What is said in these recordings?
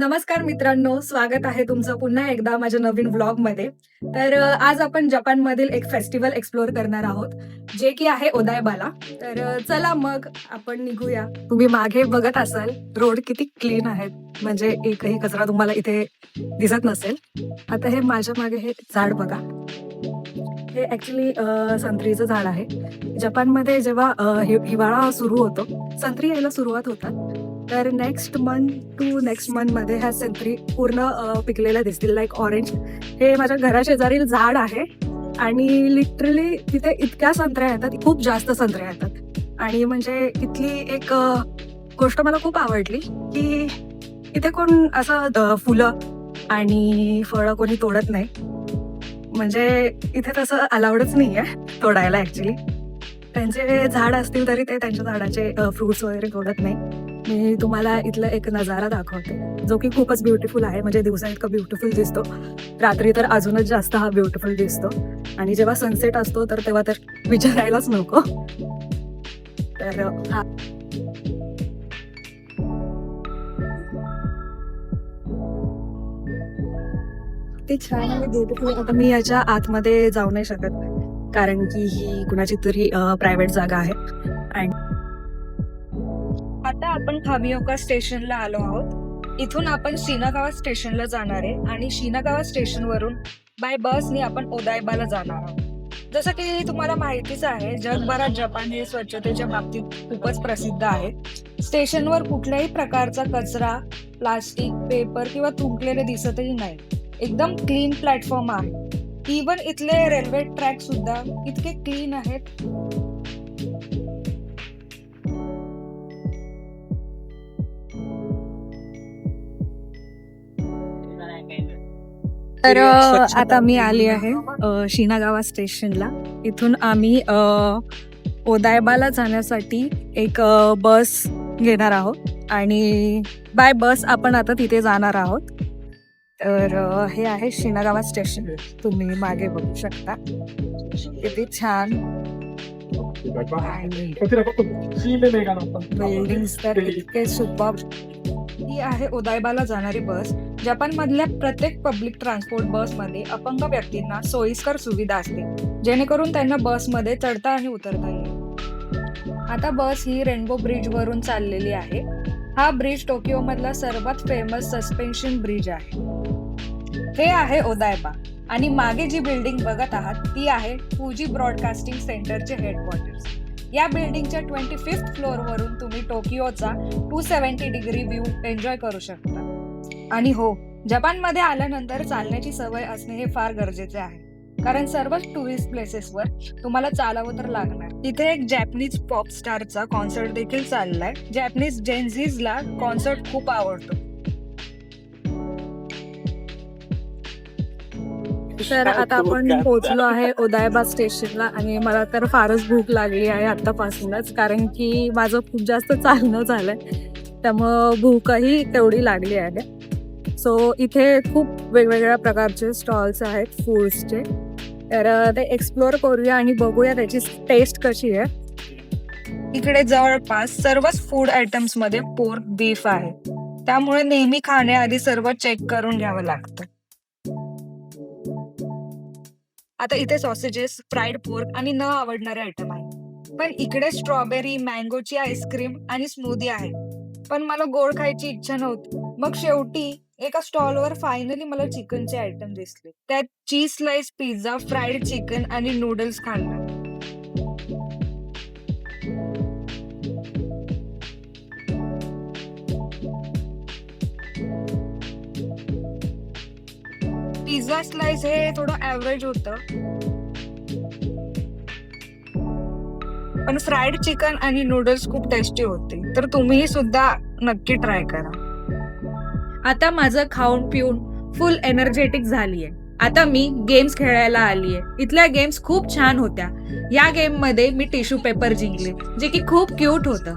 नमस्कार मित्रांनो स्वागत आहे तुमचं पुन्हा एकदा माझ्या नवीन व्लॉगमध्ये तर आज आपण जपानमधील एक फेस्टिवल एक्सप्लोर करणार आहोत जे की आहे ओदायबाला तर चला मग आपण निघूया. तुम्ही मागे बघत असाल रोड किती क्लीन आहेत. म्हणजे एकही कचरा तुम्हाला इथे दिसत नसेल. आता हे माझ्या मागे हे झाड बघा. हे ऍक्च्युली संत्रीचं झाड आहे. जपानमध्ये जेव्हा हि- हिवाळा सुरू होतो संत्री यायला सुरुवात होतात. तर नेक्स्ट मंथ टू नेक्स्ट मंथमध्ये ह्या संत्री पूर्ण पिकलेल्या दिसतील लाईक ऑरेंज हे माझ्या घराशेजारील झाड आहे आणि लिटरली तिथे इतक्या संत्र्या येतात खूप जास्त संत्र्या येतात. आणि म्हणजे इथली एक गोष्ट मला खूप आवडली की इथे कोण असं द- फुलं आणि फळं कोणी तोडत नाही. म्हणजे इथे तसं अलाउडच नाही आहे तोडायला ऍक्च्युली त्यांचे झाड असतील तरी ते त्यांच्या झाडाचे फ्रुट्स वगैरे तोडत नाही. मी तुम्हाला इथला एक नजारा दाखवते जो की खूपच ब्युटिफुल आहे. म्हणजे दिवसा इतका ब्युटिफुल दिसतो. रात्री तर अजूनच जास्त हा ब्युटिफुल दिसतो. आणि जेव्हा सनसेट असतो तर तेव्हा तर विचारायलाच नको. तर हा. ते छान आणि ब्युटिफुल आता मी याच्या आतमध्ये जाऊ नाही शकत कारण की ही कुणाची तरी प्रायव्हेट जागा आहे. आता आपण खामियोका स्टेशनला आलो आहोत. इथून आपण शिनागावा स्टेशनला जाणार आहे आणि शिनागावा स्टेशनवरून बाय बसने आपण ओदायबाला जाणार आहोत. जसं की तुम्हाला माहितीच आहे जगभरात जपान हे स्वच्छतेच्या बाबतीत खूपच प्रसिद्ध आहे. स्टेशनवर कुठल्याही प्रकारचा कचरा प्लास्टिक पेपर किंवा तुंकलेले दिसतही नाही. एकदम क्लीन प्लॅटफॉर्म आहे. इवन इथले रेल्वे ट्रॅक सुद्धा इतके क्लीन आहेत. तर आता मी आली आहे शिनागावा स्टेशनला. इथून आम्ही ओदायबाला जाण्यासाठी एक बस घेणार आहोत. आणि बाय बस आपण आता तिथे जाणार आहोत. तर हे आहे शिनागावा स्टेशन. तुम्ही मागे बघू शकता. किती छान. बिल्डिंग्स तर इतके सुपर ही आहे ओदायबाला जाणारी बस. जपानमधल्या प्रत्येक पब्लिक ट्रान्सपोर्ट बसमध्ये अपंग व्यक्तींना सोयीस्कर सुविधा असते. जेणेकरून त्यांना बसमध्ये चढता आणि उतरता येईल. आता बस ही रेनबो ब्रिजवरून चाललेली आहे. हा ब्रिज टोकियोमधला सर्वात फेमस सस्पेन्शन ब्रिज आहे. हे आहे ओदायबा आणि मागे जी बिल्डिंग बघत आहात ती आहे फुजी ब्रॉडकास्टिंग सेंटरचे हेडक्वार्टर्स या बिल्डिंगच्या ट्वेंटी फिफ्थ फ्लोअरवरून तुम्ही टोकियोचा two seventy degree view enjoy करू शकता. आणि हो जपानमध्ये आल्यानंतर चालण्याची सवय असणे हे फार गरजेचे आहे. कारण सर्वच टुरिस्ट प्लेसेसवर तुम्हाला चालावं तर लागणार. इथे एक जॅपनीज पॉप स्टारचा कॉन्सर्ट देखील चाललाय. जॅपनीज जेन्झीजला कॉन्सर्ट खूप आवडतो. तर आता आपण पोहोचलो आहे ओदायबा स्टेशनला आणि मला तर फारच भूक लागली आहे आतापासूनच कारण की माझं खूप जास्त चालणं झालंय त्यामुळं भूकही तेवढी लागली आहे. सो इथे खूप वेगवेगळ्या प्रकारचे स्टॉल्स आहेत फूड्सचे. तर ते एक्सप्लोअर करूया आणि बघूया त्याची टेस्ट कशी आहे. इकडे जवळपास सर्वच फूड आयटम्समध्ये पोर्क बीफ आहे. त्यामुळे नेहमी खाण्याआधी सर्व चेक करून घ्यावं लागतं. आता इथे सॉसेजेस फ्राईड पोर्क आणि न आवडणारे आयटम आहे पण इकडे स्ट्रॉबेरी मँगोची आईस्क्रीम आणि स्मूदी आहे पण मला गोड खायची इच्छा नव्हती. मग शेवटी एका स्टॉलवर फायनली मला चिकनचे आयटम दिसले. त्यात cheese slice pizza fried chicken आणि नूडल्स खाल्ला. पिझ्झा स्लाइस हे थोडं ऍव्हरेज होतं. पण फ्राईड चिकन आणि नूडल्स खूप टेस्टी होते. तर तुम्ही सुद्धा नक्की ट्राय करा. आता माझं खाऊन पिऊन फुल एनर्जेटिक झालीये. आता मी गेम्स खेळायला आलीये. इथल्या गेम्स खूप छान होत्या. या गेममध्ये मी टिश्यू पेपर जिंकले जे की खूप क्यूट होतं.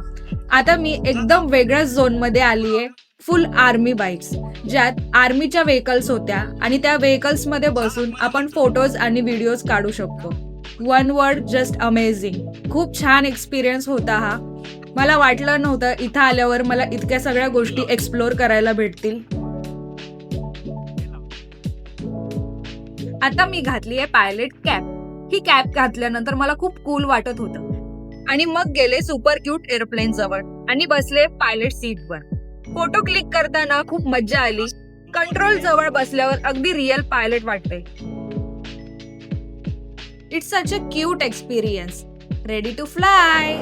आता मी एकदम वेगळ्याच झोनमध्ये आलीये. फुल आर्मी बाईक्स ज्यात आर्मीच्या व्हेकल्स होत्या आणि त्या व्हेकल्समध्ये बसून आपण फोटोज आणि व्हिडिओज काढू शकतो. One word just amazing. खूप छान एक्सपिरियन्स होता हा. मला वाटलं नव्हतं इथं आल्यावर मला इतक्या सगळ्या गोष्टी एक्सप्लोअर करायला भेटतील. आता मी घातली आहे पायलट कॅप. ही कॅप घातल्यानंतर मला खूप कूल वाटत होतं. आणि मग गेले सुपर क्यूट एअरप्लेन जवळ आणि बसले पायलट सीट वर फोटो क्लिक करताना खूप मज्जा आली. कंट्रोल जवळ बसल्यावर अगदी रिअल पायलट वाटते. It's such a cute experience ready to fly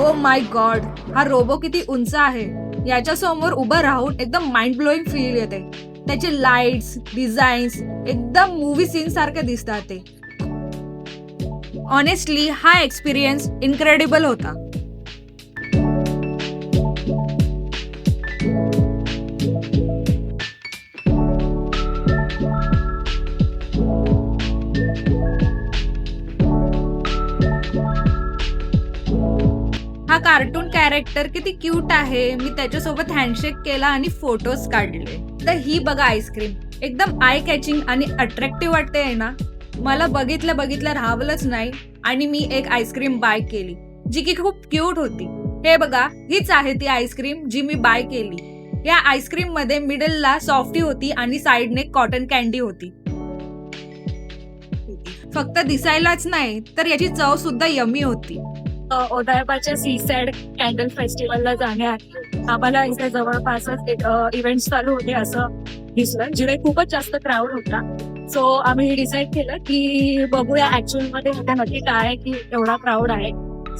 oh my god हा रोबो किती उंच आहे. याच्या समोर उभं राहून एकदम माइंड ब्लोईंग फील येते. त्याचे लाईट्स डिझाईन्स एकदम मूवी सीन सारखे दिसतात ते. ऑनेस्टली हा एक्सपिरियन्स इनक्रेडिबल होता. कॅरेक्टर किती क्यूट आहे मी त्याच्यासोबत हँडशेक केला आणि फोटोज काढले. तर ही बघा आईस्क्रीम एकदम आय कॅचिंग आणि अट्रॅक्टिव्ह वाटते आहे ना. मला बघितलं बघितलं राहावलंच नाही आणि मी एक आईस्क्रीम बाय केली जी की खूप क्यूट होती. हे बघा हीच आहे ती आईस्क्रीम जी मी बाय केली. या आईस्क्रीममध्ये मिडलला सॉफ्टी होती आणि साइडने कॉटन कॅन्डी होती. फक्त दिसायलाच नाही तर याची चव सुद्धा यमी होती. ओदायबाच्या सी साइड कॅन्डल फेस्टिवलला जाण्याआधी आम्हाला इथे जवळपासच एक इव्हेंट चालू होते असं दिसलं जिथे खूपच जास्त क्राऊड होता. सो आम्ही डिसाईड केलं की बघूया ऍक्च्युअलमध्ये इथे नक्की काय की एवढा क्राऊड आहे.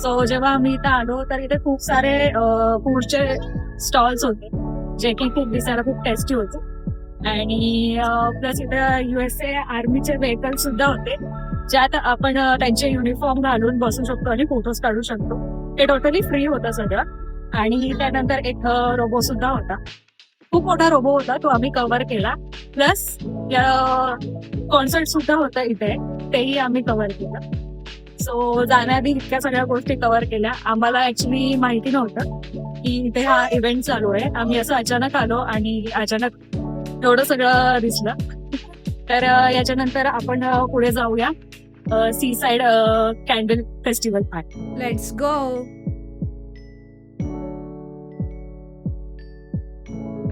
सो जेव्हा आम्ही इथं आलो तर इथे खूप सारे फूडचे स्टॉल्स होते जे की खूप दिसायला खूप टेस्टी होते. आणि प्लस इथे युएसए आर्मीचे व्हेकल सुद्धा होते. ज्यात आपण त्यांचे युनिफॉर्म घालून बसू शकतो आणि फोटोज काढू शकतो. ते टोटली फ्री होतं सगळं. आणि त्यानंतर एक रोबो सुद्धा होता. खूप मोठा रोबो होता तो आम्ही कव्हर केला. प्लस कॉन्सर्ट सुद्धा होता इथे. तेही आम्ही कव्हर केलं. सो जाण्याआधी इतक्या सगळ्या गोष्टी कव्हर केल्या. आम्हाला ऍक्च्युली माहिती नव्हतं की इथे हा इव्हेंट चालू आहे. आम्ही असं अचानक आलो आणि अचानक एवढं सगळं दिसलं. तर याच्यानंतर आपण पुढे जाऊया. Seaside candle festival part let's go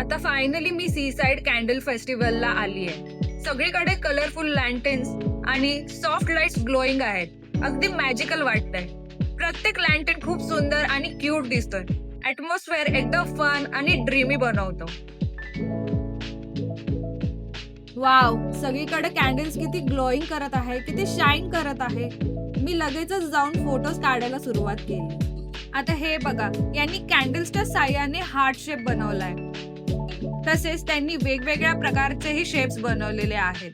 आता फायनली मी सी साइड कॅन्डल फेस्टिवलला आली आहे. सगळीकडे कलरफुल लँटेन्स आणि सॉफ्ट लाईट्स ग्लोईंग आहेत. अगदी मॅजिकल वाटतंय. प्रत्येक लँटेन खूप सुंदर आणि क्यूट दिसतोय. ऍटमॉस्फेअर एकदम फन आणि ड्रीमी बनवतो. वाव सगळीकडे कॅन्डल्स किती ग्लोईंग करत आहे किती शाईन करत आहे. मी लगेचच जाऊन फोटोज काढायला सुरुवात केली. आता हे बघा यांनी कॅन्डल्सच्या साह्याने हार्ट शेप बनवलाय. तसेच त्यांनी वेगवेगळ्या प्रकारचेही शेप्स बनवलेले आहेत.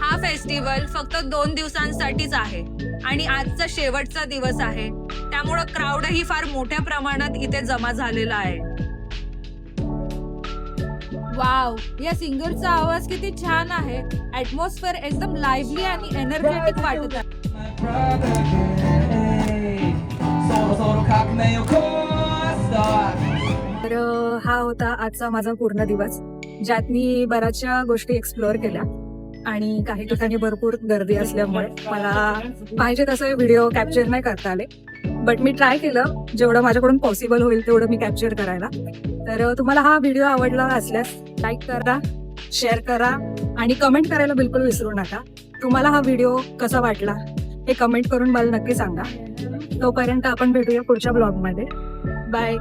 हा फेस्टिवल फक्त दोन दिवसांसाठीच आहे आणि आजचा शेवटचा दिवस आहे. त्यामुळं क्राऊडही फार मोठ्या प्रमाणात इथे जमा झालेला आहे. वाव या सिंगरचा आवाज किती छान आहे. ऍटमॉस्फिअर एकदम लाईव्हली आणि एनर्जेटिक वाटत आहे. तर हा होता आजचा माझा पूर्ण दिवस ज्यात मी बऱ्याचशा गोष्टी एक्सप्लोअर केल्या. आणि काही ठिकाणी भरपूर गर्दी असल्यामुळे मला पाहिजे तसे व्हिडिओ कॅप्चर नाही करता आले. बट मी ट्राय केलं. जेवढं माझ्याकडून पॉसिबल होईल तेवढं मी कॅप्चर करायला. तर तुम्हाला हा व्हिडिओ आवडला असल्यास लाईक करा शेअर करा आणि कमेंट करायला बिलकुल विसरू नका. तुम्हाला हा व्हिडिओ कसा वाटला हे कमेंट करून मला नक्की सांगा. तोपर्यंत आपण भेटूया पुढच्या ब्लॉगमध्ये बाय